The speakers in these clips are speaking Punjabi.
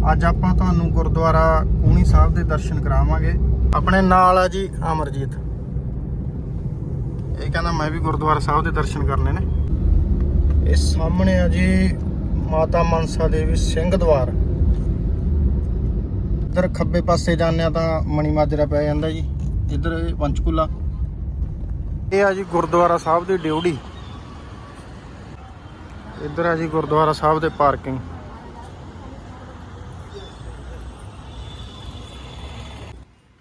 ਅੱਜ ਆਪਾਂ ਤੁਹਾਨੂੰ ਗੁਰਦੁਆਰਾ ਕੂਣੀ ਸਾਹਿਬ ਦੇ ਦਰਸ਼ਨ ਕਰਾਵਾਂਗੇ। ਆਪਣੇ ਨਾਲ ਆ ਜੀ ਅਮਰਜੀਤ। ਇਹ ਕਹਿੰਦਾ ਮੈਂ ਵੀ ਗੁਰਦੁਆਰਾ ਸਾਹਿਬ ਦੇ ਦਰਸ਼ਨ ਕਰਨੇ ਨੇ। ਇਹ ਸਾਹਮਣੇ ਆ ਜੀ ਮਾਤਾ ਮਨਸਾ ਦੇਵੀ ਸਿੰਘ ਦਵਾਰ। ਇੱਧਰ ਖੱਬੇ ਪਾਸੇ ਜਾਂਦੇ ਆ ਤਾਂ ਮਣੀ ਮਾਜਰਾ ਪੈ ਜਾਂਦਾ ਜੀ। ਇੱਧਰ ਪੰਚਕੂਲਾ। ਇਹ ਆ ਜੀ ਗੁਰਦੁਆਰਾ ਸਾਹਿਬ ਦੀ ਡਿਊਟੀ। ਇੱਧਰ ਆ ਜੀ ਗੁਰਦੁਆਰਾ ਸਾਹਿਬ ਦੇ ਪਾਰਕਿੰਗ।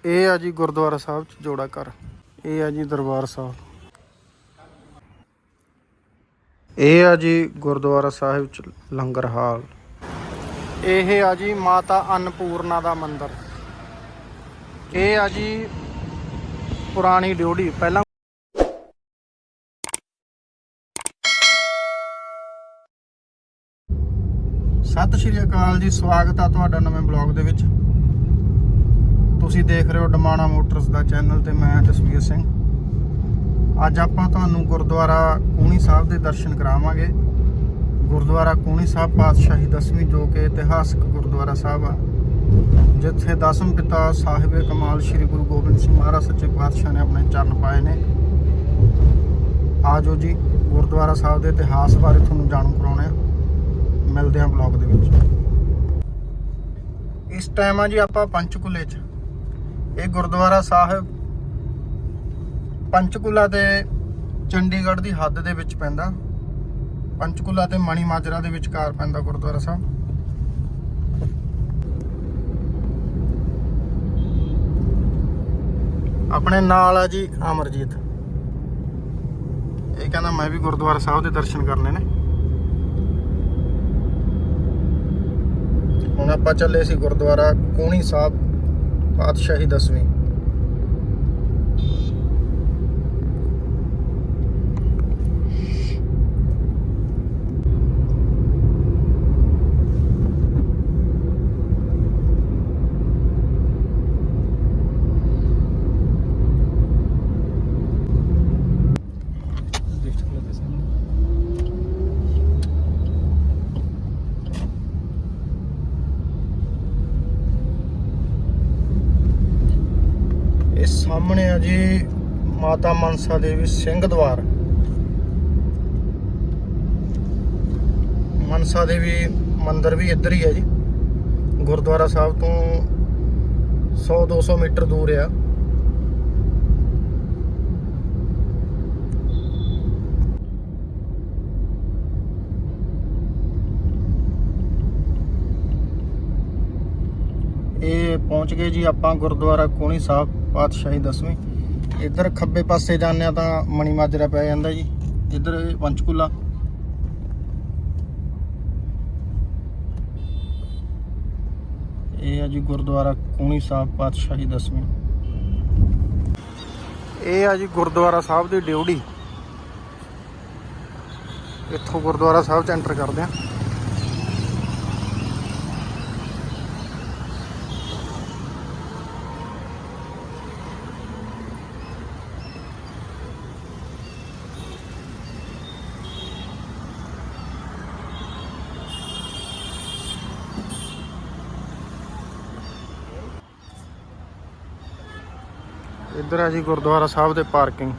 ਇਹ ਆ ਜੀ ਗੁਰਦੁਆਰਾ ਸਾਹਿਬ ਚ ਜੋੜਾ ਘਰ। ਇਹ ਆ ਜੀ ਦਰਬਾਰ ਸਾਹਿਬ। ਇਹ ਆ ਜੀ ਗੁਰਦੁਆਰਾ ਸਾਹਿਬ ਚ ਲੰਗਰ ਹਾਲ। ਇਹ ਆ ਜੀ ਮਾਤਾ ਅੰਨਪੂਰਨਾ ਦਾ ਮੰਦਿਰ। ਇਹ ਆ ਜੀ ਪੁਰਾਣੀ ਡਿਊਟੀ ਪਹਿਲਾਂ ਸਤਿ ਸ਼੍ਰੀ ਅਕਾਲ ਜੀ, ਸਵਾਗਤ ਆ ਤੁਹਾਡਾ ਨਵੇਂ ਬਲੌਗ ਦੇ ਵਿੱਚ। ਤੁਸੀਂ ਦੇਖ ਰਹੇ ਹੋ ਡਮਾਣਾ ਮੋਟਰਸ ਦਾ ਚੈਨਲ ਤੇ ਮੈਂ ਜਸਵੀਰ ਸਿੰਘ। ਅੱਜ ਆਪਾਂ ਤੁਹਾਨੂੰ ਗੁਰਦੁਆਰਾ ਕੂਣੀ ਸਾਹਿਬ ਦੇ ਦਰਸ਼ਨ ਕਰਾਵਾਂਗੇ। ਗੁਰਦੁਆਰਾ ਕੂਣੀ ਸਾਹਿਬ ਪਾਤਸ਼ਾਹੀ ਦਸਵੀਂ ਜੋ ਕਿ ਇਤਿਹਾਸਕ ਗੁਰਦੁਆਰਾ ਸਾਹਿਬ ਆ। ਜਿੱਥੇ ਦਸਮ ਪਿਤਾ ਸਾਹਿਬ ਕਮਾਲ ਸ੍ਰੀ ਗੁਰੂ ਗੋਬਿੰਦ ਸਿੰਘ ਮਹਾਰਾਜ ਸੱਚੇ ਪਾਤਸ਼ਾਹ ਨੇ ਆਪਣੇ ਚਰਨ ਪਾਏ ਨੇ। ਆਜੋ ਜੀ, ਗੁਰਦੁਆਰਾ ਸਾਹਿਬ ਦੇ ਇਤਿਹਾਸ ਬਾਰੇ ਤੁਹਾਨੂੰ ਜਾਣੂ ਕਰਾਉਣੇ ਆ ਮਿਲਦੇ ਹਾਂ ਬਲੌਗ ਦੇ ਵਿੱਚ। ਇਸ ਟਾਈਮ ਆ ਜੀ ਆਪਾਂ ਪੰਚਕੂਲੇ 'ਚ। ਇਹ ਗੁਰਦੁਆਰਾ ਸਾਹਿਬ ਪੰਚਕੂਲਾ ਤੇ ਚੰਡੀਗੜ੍ਹ ਦੀ ਹੱਦ ਦੇ ਵਿੱਚ ਪੈਂਦਾ। ਪੰਚਕੂਲਾ ਤੇ ਮਣੀ ਮਾਜਰਾ ਦੇ ਵਿਚਕਾਰ ਪੈਂਦਾ ਗੁਰਦੁਆਰਾ ਸਾਹਿਬ। ਆਪਣੇ ਨਾਲ ਆ ਜੀ ਅਮਰਜੀਤ। ਇਹ ਕਹਿੰਦਾ ਮੈਂ ਵੀ ਗੁਰਦੁਆਰਾ ਸਾਹਿਬ ਦੇ ਦਰਸ਼ਨ ਕਰਨੇ ਨੇ। ਹੁਣ ਆਪਾਂ ਚੱਲੇ ਸੀ ਗੁਰਦੁਆਰਾ ਕੂਣੀ ਸਾਹਿਬ। ਪਾਤਸ਼ਾਹੀ ਦਸਵੀਂ ਇਹ ਸਾਹਮਣੇ ਆ ਜੀ ਮਾਤਾ ਮਨਸਾ ਦੇਵੀ ਸਿੰਘ ਦਵਾਰ। ਮਨਸਾ ਦੇਵੀ ਮੰਦਿਰ ਵੀ ਇੱਧਰ ਹੀ ਹੈ ਜੀ। ਗੁਰਦੁਆਰਾ ਸਾਹਿਬ ਤੋਂ 100 200 ਮੀਟਰ ਦੂਰ ਆ। ਇਹ ਪਹੁੰਚ ਗਏ ਜੀ ਆਪਾਂ ਗੁਰਦੁਆਰਾ ਕੋਣੀ ਸਾਹਿਬ। ਪਾਤਸ਼ਾਹੀ ਦਸਵੀਂ ਇੱਧਰ ਖੱਬੇ ਪਾਸੇ ਜਾਂਦੇ ਆ ਤਾਂ ਮਣੀ ਮਾਜਰਾ ਪੈ ਜਾਂਦਾ ਜੀ। ਇੱਧਰ ਪੰਚਕੂਲਾ। ਇਹ ਆ ਜੀ ਗੁਰਦੁਆਰਾ ਕੋਣੀ ਸਾਹਿਬ ਪਾਤਸ਼ਾਹੀ ਦਸਵੀਂ। ਇਹ ਆ ਜੀ ਗੁਰਦੁਆਰਾ ਸਾਹਿਬ ਦੀ ਡਿਊਟੀ। ਇੱਥੋਂ ਗੁਰਦੁਆਰਾ ਸਾਹਿਬ ਚ ਐਂਟਰ ਕਰਦੇ ਆ। ਇੱਧਰ ਹੈ ਜੀ ਗੁਰਦੁਆਰਾ ਸਾਹਿਬ ਦੇ ਪਾਰਕਿੰਗ।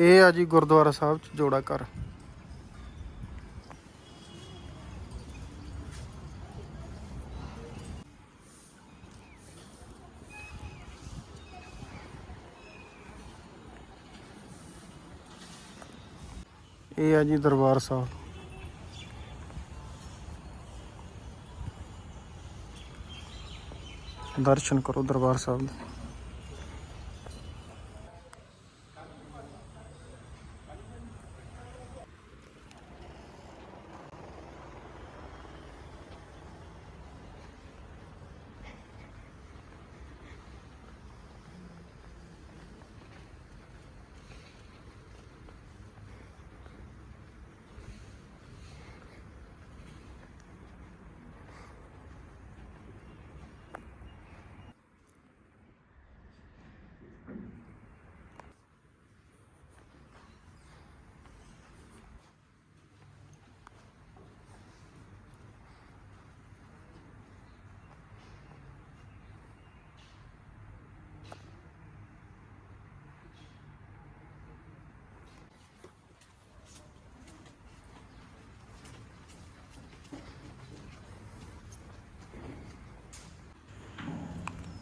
ਇਹ ਆ ਜੀ ਗੁਰਦੁਆਰਾ ਸਾਹਿਬ ਚ, ਜੋੜਾ ਘਰ। ਇਹ ਆ ਜੀ ਦਰਬਾਰ ਸਾਹਿਬ। ਦਰਸ਼ਨ ਕਰੋ ਦਰਬਾਰ ਸਾਹਿਬ ਦੇ।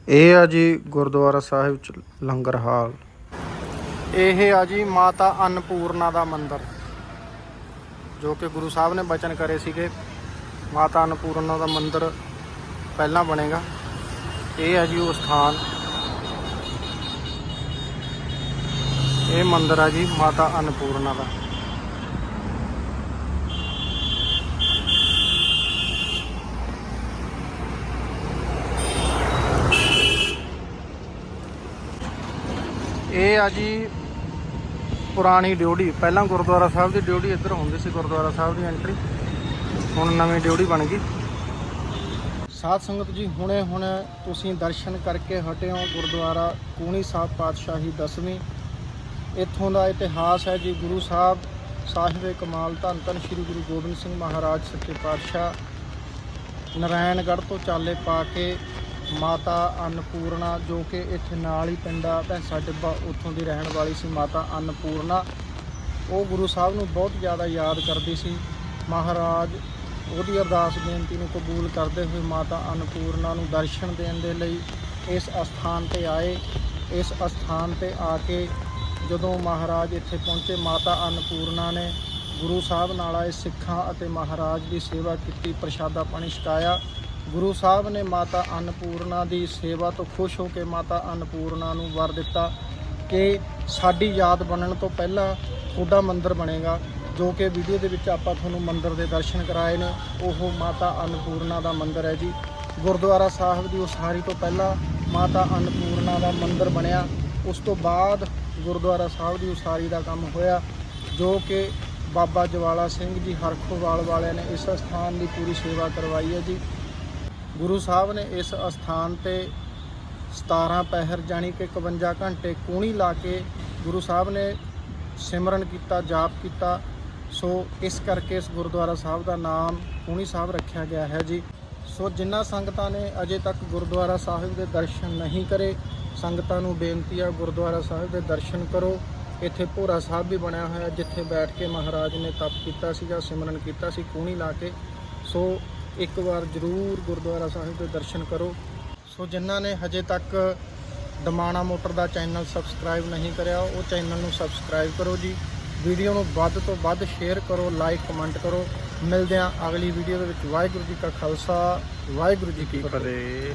ਇਹ ਆ ਜੀ ਗੁਰਦੁਆਰਾ ਸਾਹਿਬ ਚ ਲੰਗਰ ਹਾਲ। ਇਹ ਆ ਜੀ ਮਾਤਾ ਅੰਨਪੂਰਨਾ ਦਾ ਮੰਦਿਰ, ਜੋ ਕਿ ਗੁਰੂ ਸਾਹਿਬ ਨੇ ਬਚਨ ਕਰੇ ਸੀਗੇ। ਮਾਤਾ ਅੰਨਪੂਰਨਾ ਦਾ ਮੰਦਿਰ ਪਹਿਲਾਂ ਬਣੇਗਾ। ਇਹ ਆ ਜੀ ਉਹ ਸਥਾਨ। ਇਹ ਮੰਦਿਰ ਆ ਜੀ ਮਾਤਾ ਅੰਨਪੂਰਨਾ ਦਾ। ਇਹ ਆ ਜੀ ਪੁਰਾਣੀ ਡਿਊਟੀ। ਪਹਿਲਾਂ ਗੁਰਦੁਆਰਾ ਸਾਹਿਬ ਦੀ ਡਿਊਟੀ ਇੱਧਰ ਹੁੰਦੀ ਸੀ, ਗੁਰਦੁਆਰਾ ਸਾਹਿਬ ਦੀ ਐਂਟਰੀ ਹੁਣ ਨਵੀਂ ਡਿਊਟੀ ਬਣ ਗਈ। ਸਾਧ ਸੰਗਤ ਜੀ, ਹੁਣੇ ਹੁਣ ਤੁਸੀਂ ਦਰਸ਼ਨ ਕਰਕੇ ਹਟੇ ਹੋ ਗੁਰਦੁਆਰਾ ਕੂਣੀ ਸਾਹਿਬ ਪਾਤਸ਼ਾਹੀ ਦਸਵੀਂ। ਇੱਥੋਂ ਦਾ ਇਤਿਹਾਸ ਹੈ ਜੀ, ਗੁਰੂ ਸਾਹਿਬ ਸਾਹਿਬੇ ਕਮਾਲ ਧੰਨ ਧੰਨ ਸ੍ਰੀ ਗੁਰੂ ਗੋਬਿੰਦ ਸਿੰਘ ਮਹਾਰਾਜ ਸੱਚੇ ਪਾਤਸ਼ਾਹ। ਨਾਰਾਇਣਗੜ੍ਹ ਤੋਂ ਚਾਲੇ ਪਾ ਕੇ ਮਾਤਾ ਅੰਨਪੂਰਨਾ ਜੋ ਕਿ ਇੱਥੇ ਨਾਲ ਹੀ ਪਿੰਡਾ ਭੈਂਸਾ ਟਿੱਬਾ ਉੱਥੋਂ ਦੀ ਰਹਿਣ ਵਾਲੀ ਸੀ ਮਾਤਾ ਅੰਨਪੂਰਨਾ। ਉਹ ਗੁਰੂ ਸਾਹਿਬ ਨੂੰ ਬਹੁਤ ਜ਼ਿਆਦਾ ਯਾਦ ਕਰਦੀ ਸੀ। ਮਹਾਰਾਜ ਉਹਦੀ ਅਰਦਾਸ ਬੇਨਤੀ ਨੂੰ ਕਬੂਲ ਕਰਦੇ ਹੋਏ ਮਾਤਾ ਅੰਨਪੂਰਨਾ ਨੂੰ ਦਰਸ਼ਨ ਦੇਣ ਦੇ ਲਈ ਇਸ ਅਸਥਾਨ ਤੇ ਆਏ। ਇਸ ਅਸਥਾਨ ਤੇ ਆ ਕੇ ਜਦੋਂ ਮਹਾਰਾਜ ਇੱਥੇ ਪਹੁੰਚੇ, ਮਾਤਾ ਅੰਨਪੂਰਨਾ ਨੇ ਗੁਰੂ ਸਾਹਿਬ ਨਾਲ ਆਏ, ਸਿੱਖਾਂ ਅਤੇ ਮਹਾਰਾਜ ਦੀ ਸੇਵਾ ਕੀਤੀ, ਪ੍ਰਸ਼ਾਦਾ ਪਾਣੀ ਛਕਾਇਆ। ਗੁਰੂ ਸਾਹਿਬ ਨੇ ਮਾਤਾ ਅੰਨਪੂਰਨਾ ਦੀ ਸੇਵਾ ਤੋਂ ਖੁਸ਼ ਹੋ ਕੇ ਮਾਤਾ ਅੰਨਪੂਰਨਾ ਨੂੰ ਵਰ ਦਿੱਤਾ ਕਿ ਸਾਡੀ ਯਾਦ ਬਣਨ ਤੋਂ ਪਹਿਲਾਂ ਤੁਹਾਡਾ ਮੰਦਿਰ ਬਣੇਗਾ, ਜੋ ਕਿ ਵੀਡੀਓ ਦੇ ਵਿੱਚ ਆਪਾਂ ਤੁਹਾਨੂੰ ਮੰਦਿਰ ਦੇ ਦਰਸ਼ਨ ਕਰਾਏ ਨੇ, ਉਹ ਮਾਤਾ ਅੰਨਪੂਰਨਾ ਦਾ ਮੰਦਿਰ ਹੈ ਜੀ। ਗੁਰਦੁਆਰਾ ਸਾਹਿਬ ਦੀ ਉਸਾਰੀ ਤੋਂ ਪਹਿਲਾਂ ਮਾਤਾ ਅੰਨਪੂਰਨਾ ਦਾ ਮੰਦਿਰ ਬਣਿਆ, ਉਸ ਤੋਂ ਬਾਅਦ ਗੁਰਦੁਆਰਾ ਸਾਹਿਬ ਦੀ ਉਸਾਰੀ ਦਾ ਕੰਮ ਹੋਇਆ, ਜੋ ਕਿ ਬਾਬਾ ਜਵਾਲਾ ਸਿੰਘ ਜੀ ਹਰਖੋਵਾਲ ਵਾਲਿਆਂ ਨੇ ਇਸ ਸਥਾਨ ਦੀ ਪੂਰੀ ਸੇਵਾ ਕਰਵਾਈ ਹੈ ਜੀ। ਗੁਰੂ ਸਾਹਿਬ ਨੇ ਇਸ ਅਸਥਾਨ ਤੇ 17 ਪਹਿਰ ਜਾਣੀ ਕਿ 51 ਘੰਟੇ ਕੂਣੀ ਲਾ ਕੇ ਗੁਰੂ ਸਾਹਿਬ ਨੇ ਸਿਮਰਨ ਕੀਤਾ, ਜਾਪ ਕੀਤਾ। ਸੋ ਇਸ ਕਰਕੇ ਇਸ ਗੁਰਦੁਆਰਾ ਸਾਹਿਬ ਦਾ ਨਾਮ ਕੂਣੀ ਸਾਹਿਬ ਰੱਖਿਆ ਗਿਆ ਹੈ ਜੀ। ਸੋ ਜਿਨ੍ਹਾਂ ਸੰਗਤਾਂ ਨੇ ਅਜੇ ਤੱਕ ਗੁਰਦੁਆਰਾ ਸਾਹਿਬ ਦੇ ਦਰਸ਼ਨ ਨਹੀਂ ਕਰੇ, ਸੰਗਤਾਂ ਨੂੰ ਬੇਨਤੀ ਆ ਗੁਰਦੁਆਰਾ ਸਾਹਿਬ ਦੇ ਦਰਸ਼ਨ ਕਰੋ। ਇੱਥੇ ਭੋਰਾ ਸਾਹਿਬ ਵੀ ਬਣਿਆ ਹੋਇਆ, ਜਿੱਥੇ ਬੈਠ ਕੇ ਮਹਾਰਾਜ ਨੇ ਤਪ ਕੀਤਾ ਸੀਗਾ, ਸਿਮਰਨ ਕੀਤਾ ਸੀ, ਕੂਣੀ ਲਾ ਕੇ। ਸੋ ਇੱਕ ਵਾਰ ਜ਼ਰੂਰ ਗੁਰਦੁਆਰਾ ਸਾਹਿਬ ਦੇ ਦਰਸ਼ਨ ਕਰੋ। ਸੋ ਜਿਨ੍ਹਾਂ ਨੇ ਹਜੇ ਤੱਕ ਡਮਾਣਾ ਮੋਟਰ ਦਾ ਚੈਨਲ ਸਬਸਕ੍ਰਾਈਬ ਨਹੀਂ ਕਰਿਆ, ਉਹ ਚੈਨਲ ਨੂੰ ਸਬਸਕ੍ਰਾਈਬ ਕਰੋ ਜੀ। ਵੀਡੀਓ ਨੂੰ ਵੱਧ ਤੋਂ ਵੱਧ ਸ਼ੇਅਰ ਕਰੋ, ਲਾਈਕ, ਕਮੈਂਟ ਕਰੋ। ਮਿਲਦੇ ਹਾਂ ਅਗਲੀ ਵੀਡੀਓ ਦੇ ਵਿੱਚ। ਵਾਹਿਗੁਰੂ ਜੀ ਕਾ ਖਾਲਸਾ, ਵਾਹਿਗੁਰੂ ਜੀ ਕੀ ਫਤਿਹ।